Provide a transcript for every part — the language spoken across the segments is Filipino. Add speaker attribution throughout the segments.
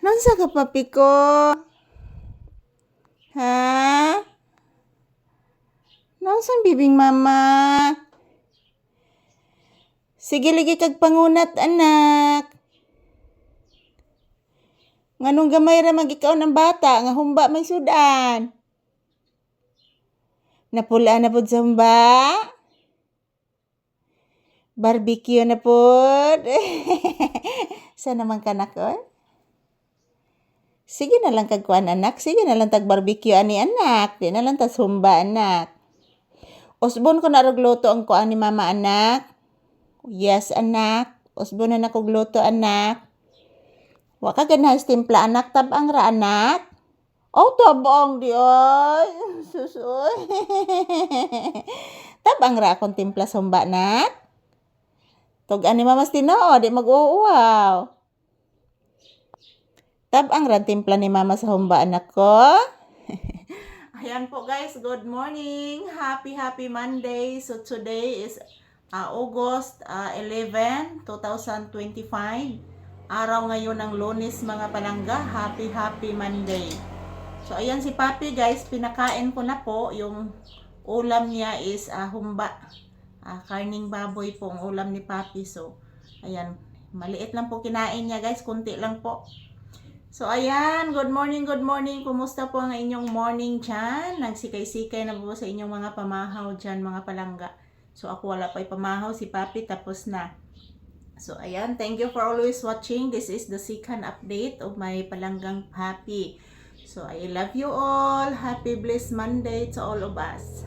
Speaker 1: Nonsa ka papi ko? Ha? Nonsan bibing mama? Sige lagi kag pangunat anak. Nganong gamay ra mag ikaw ng bata nga humba may sudan. Napula na pud sa humba? Barbecue na pud. Sa naman kanak oy? Sige na lang kag kuan anak, sige na lang tag barbecue ani anak, di na lang tas humba anak. Usbon ko na luto ang kuan ni mama anak. Yes anak, usbon na nakog luto anak. Wa ka ganahas timpla anak tabang ra anak. Oh, tabang di ay. Susoy. tabang ra akong timpla sa humba anak. Tug ani mamas tinoo, di mag-uuwaw. Tabang ra timpla ni mama sa humba anak ko. Ayan po guys, good morning. Happy happy Monday. So today is uh, August uh, 11, 2025. Araw ngayon ng lunes mga palangga. Happy happy Monday. So ayan si Papi guys, pinakain ko na po. Yung ulam niya is uh, humba. Uh, karning baboy po ang ulam ni Papi. So ayan, maliit lang po kinain niya guys, kunti lang po. So, ayan. Good morning, good morning. Kumusta po ang inyong morning dyan? Nagsikay-sikay na po sa inyong mga pamahaw dyan, mga palangga. So, ako wala pa'y pamahaw. Si Papi tapos na. So, ayan. Thank you for always watching. This is the second update of my palanggang Papi. So, I love you all. Happy blessed Monday to all of us.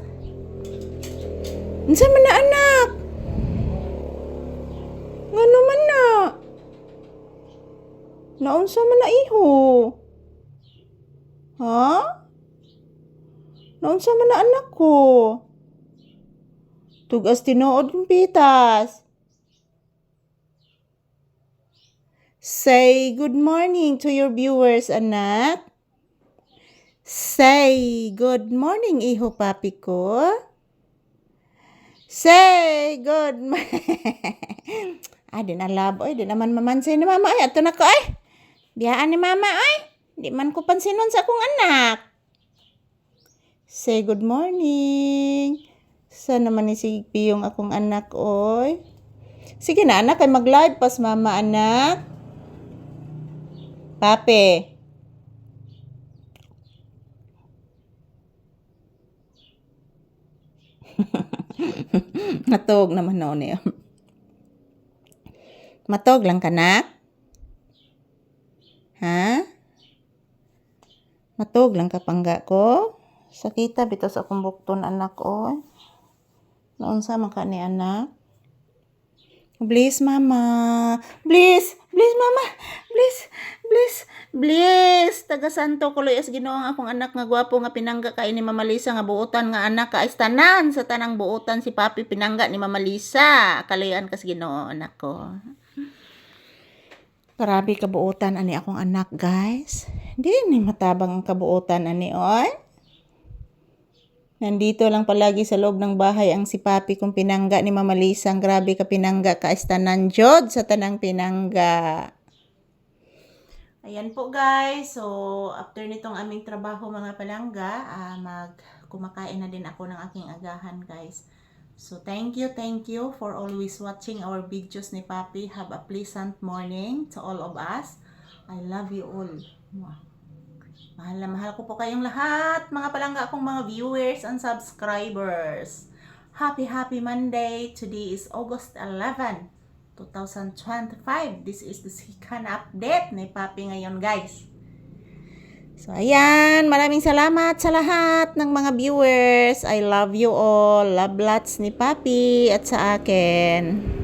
Speaker 1: Unsa man na anak? Ngano man na? Naunsa man na iho? Ha? Naunsa man na anak ko? Tugas tinuod kong pitas. Say good morning to your viewers, anak. Say good morning, iho papi ko. Say good morning. ah, di na labo, di naman mamansay ni mama. Ay, ato na ko, ay. Biyaan ni mama, ay. Di man ko pansinon sa akong anak. Say good morning. Sa naman ni si Piyong akong anak, oy. Sige na, anak, ay mag-live pas mama, anak. Pape. Matog naman noon niya. Matog lang kanak? Ha? Matog lang kapangga ko? Sakita bitaw sa akong bukton anak ko. Noon sa maka ni anak? Please, mama. Please. Please, mama. Please. Please. Please. Taga Santo Kuloy as ginoong akong anak nga gwapo nga pinangga kay ni Mama Lisa nga buotan nga anak ka tanan sa tanang buotan si Papi pinangga ni Mama Lisa. Kalayan kas ginoo anak ko. Grabe kabuotan ani akong anak, guys. Di ni matabang ang kabuotan ani oy. Nandito lang palagi sa loob ng bahay ang si Papi kong pinangga ni Mama Lisa. Ang grabe ka pinangga ka is tanan jod sa tanang pinangga. Ayan po guys. So, after nitong aming trabaho mga palangga, ah, mag kumakain na din ako ng aking agahan guys. So, thank you, thank you for always watching our videos ni Papi. Have a pleasant morning to all of us. I love you all. Mahal na mahal ko po kayong lahat, mga palangga akong mga viewers and subscribers. Happy, happy Monday. Today is August 11, 2025. This is the second update ni Papi ngayon, guys. So, ayan. Maraming salamat sa lahat ng mga viewers. I love you all. Love lots ni Papi at sa akin.